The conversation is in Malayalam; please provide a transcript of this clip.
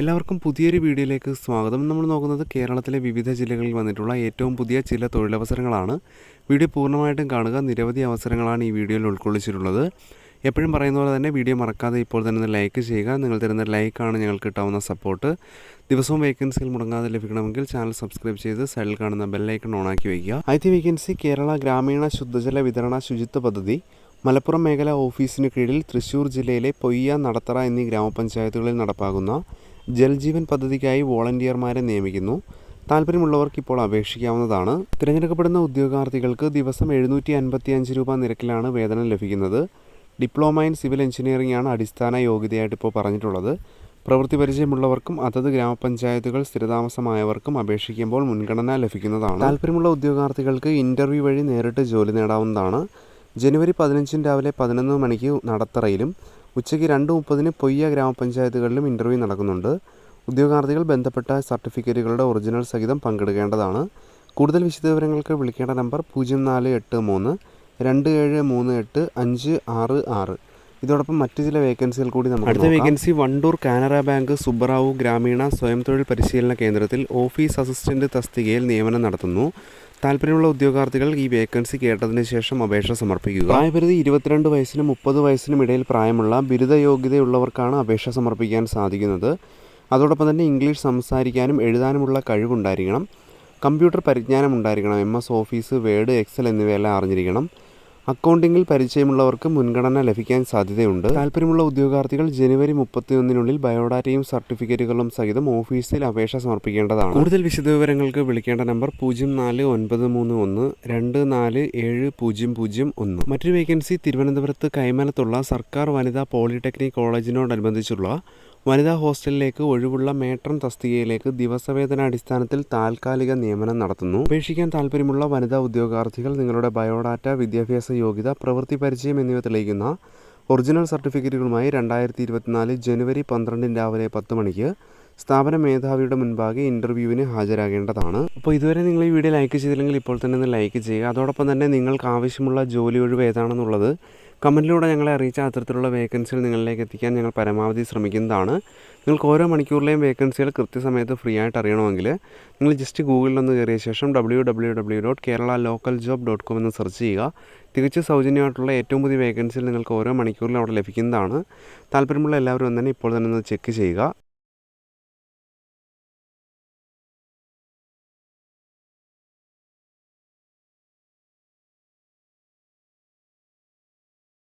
എല്ലാവർക്കും പുതിയൊരു വീഡിയോയിലേക്ക് സ്വാഗതം. നമ്മൾ നോക്കുന്നത് കേരളത്തിലെ വിവിധ ജില്ലകളിൽ വന്നിട്ടുള്ള ഏറ്റവും പുതിയ ചില തൊഴിലവസരങ്ങളാണ്. വീഡിയോ പൂർണമായിട്ടും കാണുക. നിരവധി അവസരങ്ങളാണ് ഈ വീഡിയോയിൽ ഉൾക്കൊള്ളിച്ചിട്ടുള്ളത്. എപ്പോഴും പറയുന്ന പോലെ തന്നെ വീഡിയോ മറക്കാതെ ഇപ്പോൾ തന്നെ ലൈക്ക് ചെയ്യുക. നിങ്ങൾ തരുന്ന ലൈക്കാണ് ഞങ്ങൾക്ക് കിട്ടാവുന്ന സപ്പോർട്ട്. ദിവസവും വേക്കൻസികൾ മുടങ്ങാതെ ലഭിക്കണമെങ്കിൽ ചാനൽ സബ്സ്ക്രൈബ് ചെയ്ത് സൈഡിൽ കാണുന്ന ബെല്ലൈക്കൺ ഓണാക്കി വയ്ക്കുക. ആദ്യ വേക്കൻസി കേരള ഗ്രാമീണ ശുദ്ധജല വിതരണ ശുചിത്വ പദ്ധതി. മലപ്പുറം മേഖല ഓഫീസിന് കീഴിൽ തൃശൂർ ജില്ലയിലെ പൊയ്യ നടത്തറ എന്നീ ഗ്രാമപഞ്ചായത്തുകളിൽ നടപ്പാക്കുന്ന ജൽജീവൻ പദ്ധതിക്കായി വോളണ്ടിയർമാരെ നിയമിക്കുന്നു. താല്പര്യമുള്ളവർക്ക് ഇപ്പോൾ അപേക്ഷിക്കാവുന്നതാണ്. തിരഞ്ഞെടുക്കപ്പെടുന്ന ഉദ്യോഗാർത്ഥികൾക്ക് ദിവസം എഴുന്നൂറ്റി അൻപത്തി അഞ്ച് രൂപ നിരക്കിലാണ് വേതനം ലഭിക്കുന്നത്. ഡിപ്ലോമ ഇൻ സിവിൽ എഞ്ചിനീയറിംഗ് ആണ് അടിസ്ഥാന യോഗ്യതയായിട്ട് ഇപ്പോൾ പറഞ്ഞിട്ടുള്ളത്. പ്രവൃത്തി പരിചയമുള്ളവർക്കും അതത് ഗ്രാമപഞ്ചായത്തുകൾ സ്ഥിരതാമസമായവർക്കും അപേക്ഷിക്കുമ്പോൾ മുൻഗണന ലഭിക്കുന്നതാണ്. താല്പര്യമുള്ള ഉദ്യോഗാർത്ഥികൾക്ക് ഇന്റർവ്യൂ വഴി നേരിട്ട് ജോലി നേടാവുന്നതാണ്. ജനുവരി പതിനഞ്ചിന് രാവിലെ പതിനൊന്ന് മണിക്ക് നടത്തറയിലും ഉച്ചയ്ക്ക് രണ്ട് മുപ്പതിന് പൊയ്യ ഗ്രാമപഞ്ചായത്തുകളിലും ഇന്റർവ്യൂ നടക്കുന്നുണ്ട്. ഉദ്യോഗാർത്ഥികൾ ബന്ധപ്പെട്ട സർട്ടിഫിക്കറ്റുകളുടെ ഒറിജിനൽ സഹിതം പങ്കെടുക്കേണ്ടതാണ് കൂടുതൽ വിശദവിവരങ്ങൾക്ക് വിളിക്കേണ്ട നമ്പർ പൂജ്യം നാല് എട്ട് മൂന്ന് രണ്ട് ഏഴ് മൂന്ന് എട്ട് അഞ്ച് ആറ് ആറ്. ഇതോടൊപ്പം മറ്റു ചില വേക്കൻസികൾ കൂടി നമുക്ക് അടുത്ത വേക്കൻസി വണ്ടൂർ കാനറ ബാങ്ക് സുബ്ബറാവു ഗ്രാമീണ സ്വയം തൊഴിൽ പരിശീലന കേന്ദ്രത്തിൽ ഓഫീസ് അസിസ്റ്റന്റ് തസ്തികയിൽ നിയമനം നടത്തുന്നു. താല്പര്യമുള്ള ഉദ്യോഗാർത്ഥികൾ ഈ വേക്കൻസി കേട്ടതിന് ശേഷം അപേക്ഷ സമർപ്പിക്കുക. പ്രായപരിധി ഇരുപത്തിരണ്ട് വയസ്സിനും മുപ്പത് വയസ്സിനും ഇടയിൽ പ്രായമുള്ള ബിരുദ യോഗ്യതയുള്ളവർക്കാണ് അപേക്ഷ സമർപ്പിക്കാൻ സാധിക്കുന്നത്. അതോടൊപ്പം തന്നെ ഇംഗ്ലീഷ് സംസാരിക്കാനും എഴുതാനുമുള്ള കഴിവുണ്ടായിരിക്കണം. കമ്പ്യൂട്ടർ പരിജ്ഞാനം ഉണ്ടായിരിക്കണം. M S office word excel എന്നിവയെല്ലാം അറിഞ്ഞിരിക്കണം. അക്കൗണ്ടിങ്ങിൽ പരിചയമുള്ളവർക്ക് മുൻഗണന ലഭിക്കാൻ സാധ്യതയുണ്ട്. താല്പര്യമുള്ള ഉദ്യോഗാർത്ഥികൾ ജനുവരി മുപ്പത്തിയൊന്നിനുള്ളിൽ ബയോഡാറ്റയും സർട്ടിഫിക്കറ്റുകളും സഹിതം ഓഫീസിൽ അപേക്ഷ സമർപ്പിക്കേണ്ടതാണ്. കൂടുതൽ വിശദവിവരങ്ങൾക്ക് വിളിക്കേണ്ട നമ്പർ പൂജ്യം നാല് ഒൻപത് മൂന്ന് ഒന്ന് രണ്ട് നാല് ഏഴ് പൂജ്യം പൂജ്യം ഒന്ന്. മറ്റൊരു വേക്കൻസി തിരുവനന്തപുരത്ത് കൈമലത്തുള്ള സർക്കാർ വനിതാ പോളിടെക്നിക് കോളേജിനോടനുബന്ധിച്ചുള്ള വനിതാ ഹോസ്റ്റലിലേക്ക് ഒഴിവുള്ള മേട്രൺ തസ്തികയിലേക്ക് ദിവസവേതന അടിസ്ഥാനത്തിൽ താൽക്കാലിക നിയമനം നടത്തുന്നു. അപേക്ഷിക്കാൻ താല്പര്യമുള്ള വനിതാ ഉദ്യോഗാർത്ഥികൾ നിങ്ങളുടെ ബയോഡാറ്റ വിദ്യാഭ്യാസ യോഗ്യത പ്രവൃത്തി പരിചയം എന്നിവ തെളിയിക്കുന്ന ഒറിജിനൽ സർട്ടിഫിക്കറ്റുകളുമായി രണ്ടായിരത്തി ഇരുപത്തിനാല് ജനുവരി പന്ത്രണ്ടിന് രാവിലെ പത്ത് മണിക്ക് സ്ഥാപന മേധാവിയുടെ മുൻപാകെ ഇന്റർവ്യൂവിന് ഹാജരാകേണ്ടതാണ്. അപ്പോൾ ഇതുവരെ നിങ്ങൾ ഈ വീഡിയോ ലൈക്ക് ചെയ്തില്ലെങ്കിൽ ഇപ്പോൾ തന്നെ ഒന്ന് ലൈക്ക് ചെയ്യുക. അതോടൊപ്പം തന്നെ നിങ്ങൾക്ക് ആവശ്യമുള്ള ജോലി ഒഴിവ് ഏതാണെന്നുള്ളത് കമന്റിലൂടെ ഞങ്ങളെ അറിയിച്ച അത്തരത്തിലുള്ള വേക്കൻസികൾ നിങ്ങളിലേക്ക് എത്തിക്കാൻ ഞങ്ങൾ പരമാവധി ശ്രമിക്കുന്നതാണ്. നിങ്ങൾക്ക് ഓരോ മണിക്കൂറിലെയും വേക്കൻസികൾ കൃത്യസമയത്ത് ഫ്രീ ആയിട്ട് അറിയണമെങ്കിൽ നിങ്ങൾ ജസ്റ്റ് ഗൂഗിളിലൊന്ന് കയറിയ ശേഷം W W W dot Kerala local job dot com എന്ന് സെർച്ച് ചെയ്യുക. തികച്ചും സൗജന്യമായിട്ടുള്ള ഏറ്റവും പുതിയ വേക്കൻസികൾ നിങ്ങൾക്ക് ഓരോ മണിക്കൂറിലും അവിടെ ലഭിക്കുന്നതാണ്. താല്പര്യമുള്ള എല്ലാവരും തന്നെ ഇപ്പോൾ തന്നെ ഒന്ന് ചെക്ക് ചെയ്യുക.